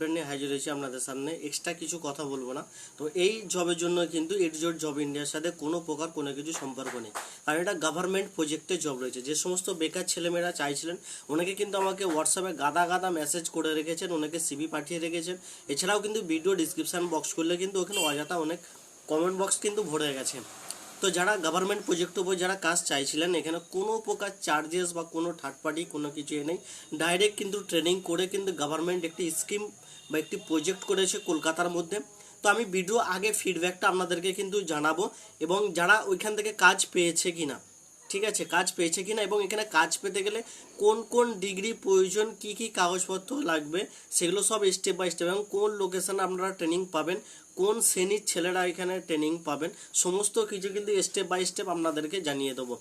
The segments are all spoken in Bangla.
আপডেট নিয়ে হাজির হয়েছি আপনাদের সামনে। এক্সট্রা কিছু কথা বলব না। তো এই জবের জন্য কিন্তু এডজোট জব ইন্ডিয়ার সাথে কোনো প্রকার কোনো কিছু সম্পর্ক নেই। কারণ এটা গভর্নমেন্ট প্রজেক্টের জব রয়েছে। যে সমস্ত বেকার ছেলেমেয়েরা চাইছিলেন, ওনাকে কিন্তু আমাকে হোয়াটসঅ্যাপে গাদা গাদা মেসেজ করে রেখেছেন, ওনাকে সিবি পাঠিয়ে রেখেছেন। এছাড়াও কিন্তু ভিডিও ডিসক্রিপশন বক্স করলে কিন্তু ওখানে অযথা অনেক কমেন্ট বক্স কিন্তু ভরে গেছে। তো যারা গভর্নমেন্ট প্রজেক্টের উপর যারা কাজ চাইছিলেন, এখানে কোনো প্রকার চার্জেস বা কোনো থার্ড পার্টি কোনো কিছু এ নেই। ডাইরেক্ট কিন্তু ট্রেনিং করে কিন্তু গভর্নমেন্ট একটি স্কিম বা একটি প্রজেক্ট করেছে কলকাতার মধ্যে। তো আমি ভিডিও আগে ফিডব্যাকটা আপনাদেরকে কিন্তু জানাব এবং যারা ওইখান থেকে কাজ পেয়েছে কিনা, ঠিক আছে? কাজ পেয়েছে কিনা এবং এখানে কাজ পেতে গেলে কোন কোন ডিগ্রি প্রয়োজন, কি কি কাগজপত্র লাগবে, সেগুলো সব স্টেপ বাই স্টেপ এবং কোন লোকেশনে আপনারা ট্রেনিং পাবেন, কোন শ্রেণির ছেলেরা এখানে ট্রেনিং পাবেন, সমস্ত কিছু কিন্তু স্টেপ বাই স্টেপ আপনাদেরকে জানিয়ে দেবো।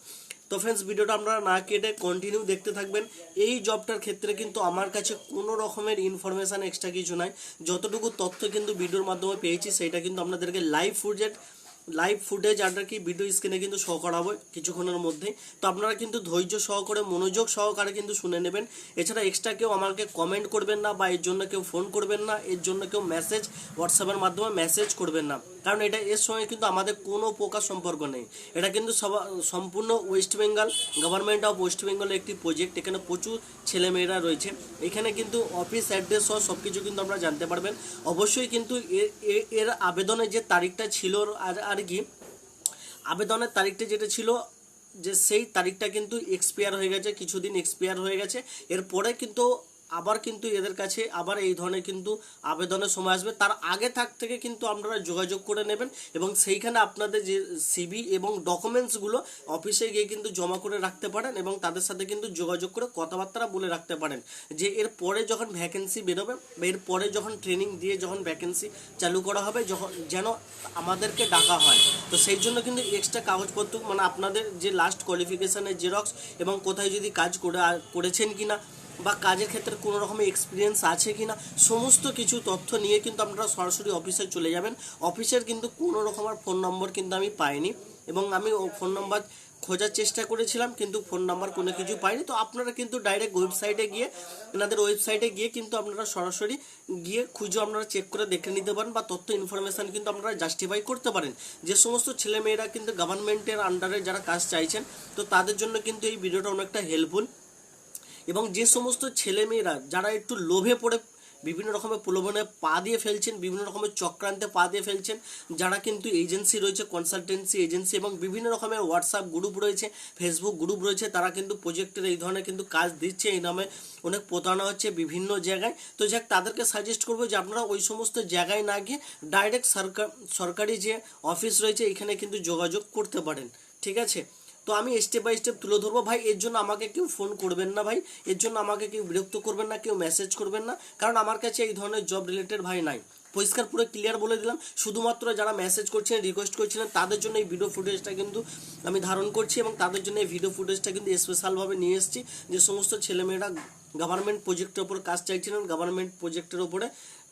তো ফ্রেন্ডস ভিডিওটা আপনারা না কেটে কন্টিনিউ দেখতে থাকবেন। এই জবটার ক্ষেত্রে কিন্তু আমার কাছে কোনো রকমের ইনফরমেশান এক্সট্রা কিছু নাই। যতটুকু তথ্য কিন্তু ভিডিওর মাধ্যমে পেয়েছি, সেটা কিন্তু আপনাদেরকে লাইভ ফুটেজ লাইভ ফুটেজ আর কি ভিডিও স্ক্রিনে কিন্তু শো করাবো কিছুক্ষণের মধ্যেই। তো আপনারা কিন্তু ধৈর্য সহকারে, মনোযোগ সহকারে কিন্তু শুনে নেবেন। এছাড়া এক্সট্রা কেউ আমাকে কমেন্ট করবেন না বা এর জন্য কেউ ফোন করবেন না, এর জন্য কেউ মেসেজ হোয়াটসঅ্যাপের মাধ্যমে মেসেজ করবেন না। কারণ এটা এর সঙ্গে কিন্তু আমাদের কোনো প্রকার সম্পর্ক নেই। এটা কিন্তু সম্পূর্ণ West Bengal government of West বেঙ্গলের একটি প্রজেক্ট এখানে প্রচুর ছেলেমেয়েরা রয়েছে। এখানে কিন্তু অফিস অ্যাড্রেস সহ সব কিছু কিন্তু আমরা জানতে পারবেন। অবশ্যই কিন্তু এর আবেদনের যে তারিখটা ছিল আর আর কি, আবেদনের তারিখটা যেটা ছিল, যে সেই তারিখটা কিন্তু এক্সপায়ার হয়ে গেছে, কিছুদিন এক্সপায়ার হয়ে গেছে। এরপরে কিন্তু আবার কিন্তু এদের কাছে আবার এই ধরনের কিন্তু আবেদনের সময় আসবে। তার আগে থাক থেকে কিন্তু আপনারা যোগাযোগ করে নেবেন এবং সেইখানে আপনাদের যে সিবি এবং ডকুমেন্টসগুলো অফিসে গিয়ে কিন্তু জমা করে রাখতে পারেন এবং তাদের সাথে কিন্তু যোগাযোগ করে কথাবার্তা বলে রাখতে পারেন। যে এর পরে যখন ভ্যাকেন্সি বেরোবে এর পরে যখন ট্রেনিং দিয়ে যখন ভ্যাকেন্সি চালু করা হবে, যখন যেন আমাদেরকে ডাকা হয়। তো সেই জন্য কিন্তু এক্সট্রা কাগজপত্র মানে আপনাদের যে লাস্ট কোয়ালিফিকেশনের জেরক্স এবং কোথায় যদি কাজ করে, করেছেন কিনা বা কাজের ক্ষেত্রে কোনো রকমের এক্সপিরিয়েন্স আছে কি না সমস্ত কিছু তথ্য নিয়ে কিন্তু আপনারা সরাসরি অফিসে চলে যাবেন। অফিসের কিন্তু কোনো রকমের ফোন নম্বর কিন্তু আমি পাইনি এবং আমি ফোন নম্বর খোঁজার চেষ্টা করেছিলাম কিন্তু ফোন নাম্বার কোনো কিছু পাইনি। তো আপনারা কিন্তু ডাইরেক্ট ওয়েবসাইটে গিয়ে, এনাদের ওয়েবসাইটে গিয়ে কিন্তু আপনারা সরাসরি গিয়ে খুঁজে, আপনারা চেক করে দেখে নিতে পারেন বা তথ্য ইনফরমেশান কিন্তু আপনারা জাস্টিফাই করতে পারেন। যে সমস্ত ছেলেমেয়েরা কিন্তু গভর্নমেন্টের আন্ডারে যারা কাজ চাইছেন, তো তাদের জন্য কিন্তু এই ভিডিওটা অনেকটা হেল্পফুল এবং যে সমস্ত ছেলেমেয়েরা যারা একটু লোভে পড়ে বিভিন্ন রকমের প্রলোভনে পা দিয়ে ফেলছেন, বিভিন্ন রকমের চক্রান্তে পা দিয়ে ফেলছেন, যারা কিন্তু এজেন্সি রয়েছে কনসালটেন্সি এজেন্সি এবং বিভিন্ন রকমের হোয়াটসঅ্যাপ গ্রুপ রয়েছে ফেসবুক গ্রুপ রয়েছে, তারা কিন্তু প্রজেক্টের এই ধরনের কিন্তু কাজ দিচ্ছে, এই নামে অনেক প্রতারণা হচ্ছে বিভিন্ন জায়গায়। তো যাক, তাদেরকে সাজেস্ট করব যে আপনারা ওই সমস্ত জায়গায় না গিয়ে ডাইরেক্ট সরকার, সরকারি যে অফিস রয়েছে, এখানে কিন্তু যোগাযোগ করতে পারেন। ঠিক আছে? তো আমি স্টেপ বাই স্টেপ তুলে ধরবো। ভাই, এর জন্য আমাকে কেউ ফোন করবেন না ভাই। এর জন্য আমাকে কেউ বিরক্ত করবেন না, কেউ মেসেজ করবেন না। কারণ আমার কাছে এই ধরনের জব রিলেটেড ভাই নাই। পরিষ্কার, পুরো ক্লিয়ার বলে দিলাম। শুধুমাত্র যারা মেসেজ করছেন রিকোয়েস্ট করছিলেন, তাদের জন্য এই ভিডিও ফুটেজটা কিন্তু আমি ধারণ করছি এবং তাদের জন্য এই ভিডিও ফুটেজটা কিন্তু স্পেশালভাবে নিয়ে এসেছি। যে সমস্ত ছেলেমেয়েরা গভর্নমেন্ট প্রজেক্টের উপর কাজ চাইছিলেন গভর্নমেন্ট প্রজেক্টের উপরে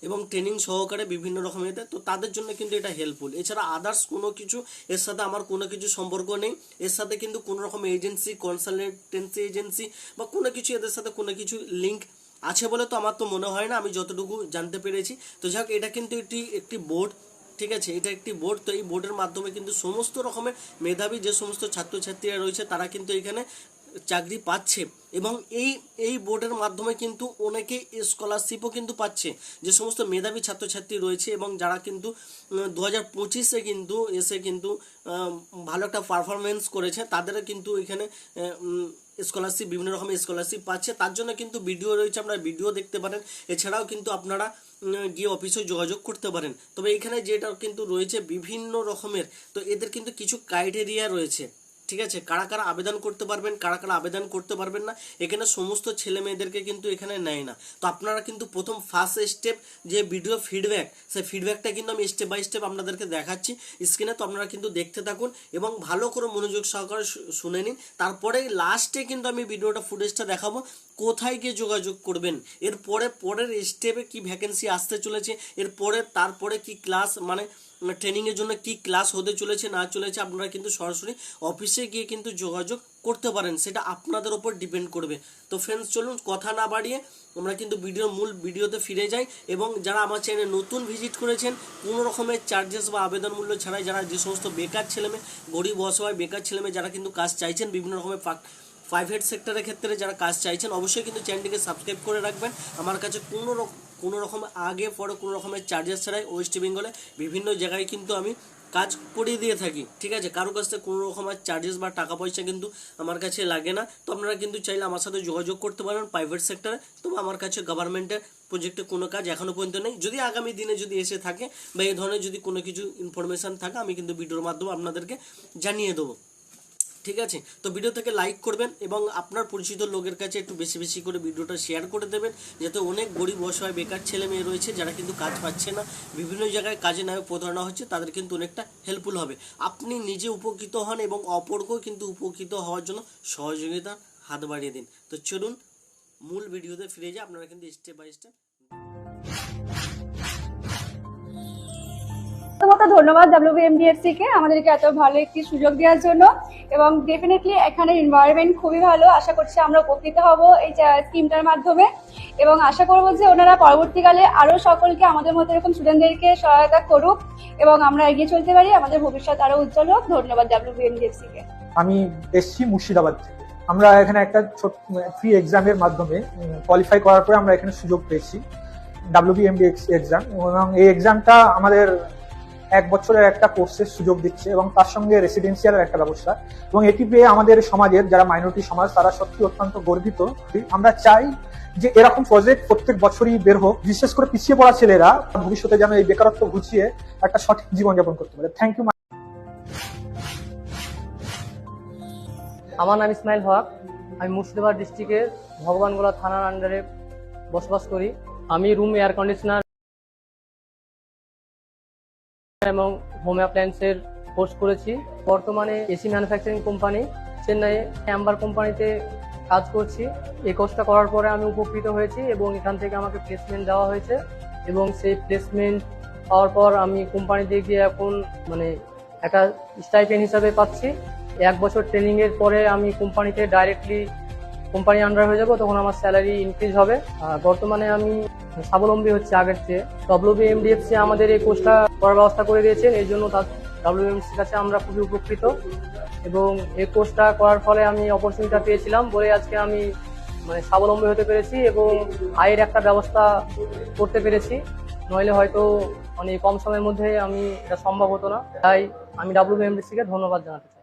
এবং ট্রেনিং সহকারে বিভিন্ন রকমের তো তাদের জন্য কিন্তু এটা হেল্পফুল এছাড়া আদার্স কোনো কিছু, এর সাথে আমার কোনো কিছু সম্পর্ক নেই। এর সাথে কিন্তু কোনো রকম এজেন্সি কনসালটেন্সি এজেন্সি বা কোনো কিছু, এদের সাথে কোনো কিছু লিঙ্ক আছে বলে তো আমার তো মনে হয় না, আমি যতটুকু জানতে পেরেছি। তো যাক এটা কিন্তু একটি একটি বোর্ড ঠিক আছে? এটা একটি বোর্ড তো এই বোর্ডের মাধ্যমে কিন্তু সমস্ত রকমের মেধাবী যে সমস্ত ছাত্রছাত্রীরা রয়েছে, তারা কিন্তু এখানে চাকরি পাচ্ছে এবং এই এই বোর্ডের মাধ্যমে কিন্তু অনেকেই স্কলারশিপও কিন্তু পাচ্ছে। যে সমস্ত মেধাবী ছাত্রছাত্রী রয়েছে এবং যারা কিন্তু দু হাজার পঁচিশে কিন্তু এসে কিন্তু ভালো একটা পারফরমেন্স করেছে তাদের কিন্তু এখানে স্কলারশিপ বিভিন্ন রকমের স্কলারশিপ পাচ্ছে। তার জন্য কিন্তু ভিডিও রয়েছে, আপনারা ভিডিও দেখতে পারেন। এছাড়াও কিন্তু আপনারা গিয়ে অফিসে যোগাযোগ করতে পারেন। তবে এখানে যেটা কিন্তু রয়েছে বিভিন্ন রকমের, তো এদের কিন্তু কিছু ক্রাইটেরিয়া রয়েছে। ঠিক আছে? কারা কারা আবেদন করতে পারবেন, কারা কারা আবেদন করতে পারবেন না, এখানে সমস্ত ছেলে মেয়েদেরকে কিন্তু এখানে নেয় না। তো আপনারা কিন্তু প্রথম ফার্স্ট স্টেপ যে ভিডিও ফিডব্যাক সেই ফিডব্যাকটা কিন্তু আমি স্টেপ বাই স্টেপ আপনাদেরকে দেখাচ্ছি। স্ক্রিনে তো আপনারা কিন্তু দেখতে থাকুন এবং ভালো করে মনোযোগ সহকারে শুনে নিন। তারপরে লাস্টে কিন্তু আমি ভিডিওটা ফুটেজটা দেখাবো। কোথায় গিয়ে যোগাযোগ করবেন? এরপরে পরের স্টেপে কি ভ্যাকেন্সি আসতে চলেছে? এরপরে তারপরে কি ক্লাস মানে ট্রেনিংয়ের জন্য কি ক্লাস হতে চলেছে, না চলেছে, আপনারা কিন্তু সরাসরি অফিসে গিয়ে কিন্তু যোগাযোগ করতে পারেন। সেটা আপনাদের ওপর ডিপেন্ড করবে। তো ফ্রেন্ডস চলুন কথা না বাড়িয়ে আমরা কিন্তু ভিডিওর মূল ভিডিওতে ফিরে যাই এবং যারা আমার চ্যানেলে নতুন ভিজিট করেছেন, কোনো রকমের চার্জেস বা আবেদন মূল্য ছাড়াই যারা যে সমস্ত বেকার ছেলেমেয়ে, গরিব অসহায় বেকার ছেলেমেয়ে যারা কিন্তু কাজ চাইছেন, বিভিন্ন রকমের প্রাইভেট সেক্টরের ক্ষেত্রে যারা কাজ চাইছেন, অবশ্যই কিন্তু চ্যানেলটিকে সাবস্ক্রাইব করে রাখবেন। আমার কাছে কোনো রকম কোনো রকম আগে, পরে কোনো রকমের চার্জেস ছাড়াই ওয়েস্ট বেঙ্গলে বিভিন্ন জায়গায় কিন্তু আমি কাজ করিয়ে দিয়ে থাকি, ঠিক আছে? কারও কাছ থেকে কোনো রকমের চার্জেস বা টাকা পয়সা কিন্তু আমার কাছে লাগে না। তো আপনারা কিন্তু চাইলে আমার সাথে যোগাযোগ করতে পারেন প্রাইভেট সেক্টরে তবে আমার কাছে গভর্নমেন্টের প্রজেক্টে কোনো কাজ এখনও পর্যন্ত নেই। যদি আগামী দিনে যদি এসে থাকে বা এই ধরনের যদি কোনো কিছু ইনফরমেশান থাকে, আমি কিন্তু ভিডিওর মাধ্যমে আপনাদেরকে জানিয়ে দেবো। ঠিক আছে? তো ভিডিও থেকে লাইক করবেন এবং আপনার পরিচিত লোকের কাছে একটু বেশি বেশি করে ভিডিওটা শেয়ার করে দেবেন, যাতে অনেক গরিব, অসহায়, বেকার ছেলে মেয়ে রয়েছে যারা কিন্তু কাজ পাচ্ছে না। বিভিন্ন জায়গায় কাজে নামে প্রতারণা হচ্ছে, তাদের কিন্তু অনেকটা হেল্পফুল হবে। আপনি নিজে উপকৃত হন এবং অপরকেও কিন্তু উপকৃত হওয়ার জন্য সহযোগিতা হাত বাড়িয়ে দিন। তো চলুন, মূল ভিডিওতে ফিরে যাই। আপনারা কিন্তু স্টেপ বাই স্টেপ প্রথমত ধন্যবাদ ডাব্লিউবিএমডিএসসি কে আমাদেরকে এত ভালো একটি সুযোগ দেওয়ার জন্য। এবং ডেফিনেটলি এখানে এনভায়রনমেন্ট খুবই ভালো। আশা করছি আমরা উপকৃত হব এই স্কিমটার মাধ্যমে। এবং আশা করব যে ওনারা পরবর্তীকালে আরও সকলকে আমাদের মতো এরকম স্টুডেন্টদেরকে সহায়তা করুক এবং আমরা এগিয়ে চলতে পারি। আমাদের ভবিষ্যৎ আরও উজ্জ্বল হোক। ধন্যবাদ ডাব্লিউবিএমডিএসসি কে। আমি এসছি মুর্শিদাবাদ থেকে। আমরা এখানে একটা ছোট ফ্রি এক্সামের মাধ্যমে কোয়ালিফাই করার পরে আমরা এখানে সুযোগ পেয়েছি ডাব্লিউবিএমডি এক্সাম এবং এই এক্সামটা আমাদের এক বছরের একটা কোর্সের সুযোগ দিচ্ছে এবং তার সঙ্গে রেসিডেন্সিয়ালের একটা ব্যবস্থা। এবং এটি পেয়ে আমাদের সমাজের যারা মাইনরিটি সমাজ, তারা সত্যি অত্যন্ত গর্বিত। আমরা চাই যে এরকম প্রজেক্ট প্রত্যেক বছরই বের হোক, বিশেষ করে পিছিয়ে পড়া ছেলেরা ভবিষ্যতে যেন এই বেকারত্ব ঘুচিয়ে একটা সঠিক জীবনযাপন করতে পারে। থ্যাংক ইউ আমার নাম ইসমাইল হক। আমি মুর্শিদাবাদ ডিস্ট্রিক্টের ভগবানগোলা থানার আন্ডারে বসবাস করি। আমি রুম এয়ার কন্ডিশনার এবং হোম অ্যাপ্লায়েন্সের কোর্স করেছি। বর্তমানে এসি ম্যানুফ্যাকচারিং কোম্পানি চেন্নাইয়ে অ্যাম্বার কোম্পানিতে কাজ করছি। এই কোর্সটা করার পরে আমি উপকৃত হয়েছি এবং এখান থেকে আমাকে প্লেসমেন্ট দেওয়া হয়েছে এবং সেই প্লেসমেন্ট পাওয়ার পর আমি কোম্পানিতে গিয়ে এখন মানে একটা স্টাইপেন্ড হিসাবে পাচ্ছি। এক বছর ট্রেনিংয়ের পরে আমি কোম্পানিতে ডাইরেক্টলি কোম্পানি আন্ডার হয়ে যাব, তখন আমার স্যালারি ইনক্রিজ হবে। বর্তমানে আমি স্বাবলম্বী হচ্ছে আগের চেয়ে। ডব্লিউবিএমডিএফসি আমাদের এই কোর্সটা করার ব্যবস্থা করে দিয়েছেন, এই জন্য তার ডব্লিউবিএমসির কাছে আমরা খুবই উপকৃত। এবং এই কোর্সটা করার ফলে আমি অপরচুনিটিটা পেয়েছিলাম বলে আজকে আমি মানে স্বাবলম্বী হতে পেরেছি এবং আয়ের একটা ব্যবস্থা করতে পেরেছি। নইলে হয়তো মানে কম সময়ের মধ্যে আমি এটা সম্ভব হতো না। তাই আমি ডাব্লিউবিএমডিসিকে ধন্যবাদ জানাতে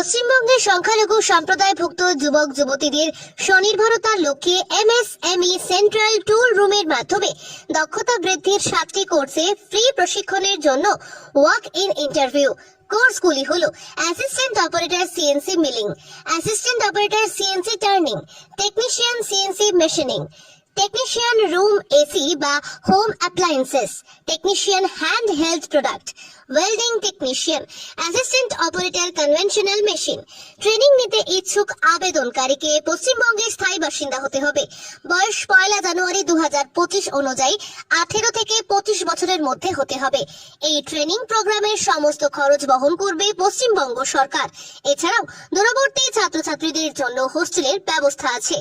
পশ্চিমবঙ্গের সংখ্যালঘু সম্প্রদায়ভুক্ত যুবক, যুবতীদের স্বনির্ভরতার লক্ষ্যে এমএসএমই সেন্ট্রাল টুল রুমের মাধ্যমে দক্ষতা বৃদ্ধির সাতটি কোর্সে ফ্রি প্রশিক্ষণের জন্য ওয়াক ইন ইন্টারভিউ। কোর্সগুলি হল assistant operator CNC milling, assistant operator CNC turning, technician CNC machining, technician room AC বা home appliances, technician hand health product. Welding technician assistant operator conventional machine training নিতে ইচ্ছুক আবেদনকারীকে পশ্চিমবঙ্গের স্থায়ী বাসিন্দা হতে হবে। বয়স পয়লা জানুয়ারি দু হাজার পঁচিশ অনুযায়ী আঠেরো থেকে পঁচিশ বছরের মধ্যে হতে হবে। এই ট্রেনিং প্রোগ্রামের সমস্ত খরচ বহন করবে পশ্চিমবঙ্গ সরকার। এছাড়াও দূরবর্তী ছাত্রছাত্রীদের জন্য হোস্টেলের ব্যবস্থা আছে।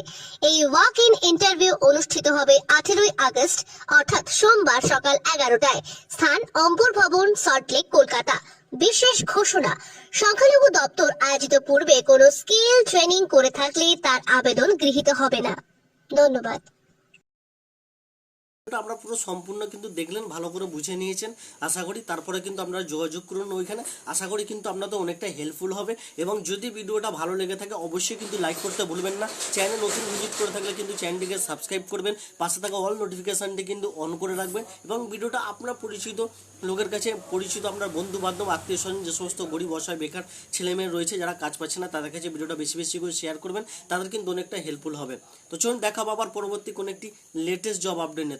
এই ওয়াক ইন ইন্টারভিউ অনুষ্ঠিত হবে আঠেরোই আগস্ট, অর্থাৎ সোমবার সকাল এগারোটায়। স্থান অম্পুর ভবন সল্টলেক কলকাতা। বিশেষ ঘোষণা, সংখ্যালঘু দপ্তর আয়োজিত পূর্বে কোনো স্কিল ট্রেনিং করে থাকলে তার আবেদন গৃহীত হবে না। ধন্যবাদ। আমরা পুরো সম্পূর্ণ কিন্তু দেখলেন, ভালো করে বুঝে নিয়েছেন। আশা করি তারপরে কিন্তু আপনারা যোগাযোগ করুন ওইখানে। আশা করি কিন্তু আপনাদের অনেকটা হেল্পফুল হবে। এবং যদি ভিডিওটা ভালো লেগে থাকে, অবশ্যই কিন্তু লাইক করতে ভুলবেন না। চ্যানেল নতুন ভিজিট করে থাকলে কিন্তু চ্যানেলটিকে সাবস্ক্রাইব করবেন। পাশে থাকা অল নোটিফিকেশানটি কিন্তু অন করে রাখবেন। এবং ভিডিওটা আপনার পরিচিত লোকের কাছে, পরিচিত আপনার বন্ধু বান্ধব আত্মীয় স্বজন যে সমস্ত গরিব, অসহায়, বেকার ছেলেমেয়ে রয়েছে, যারা কাজ পাচ্ছে না, তাদের কাছে ভিডিওটা বেশি বেশি করে শেয়ার করবেন। তাদের কিন্তু অনেকটা হেল্পফুল হবে। তো চলুন দেখা আবার পরবর্তী কোনো একটি লেটেস্ট জব আপডেট নিয়ে।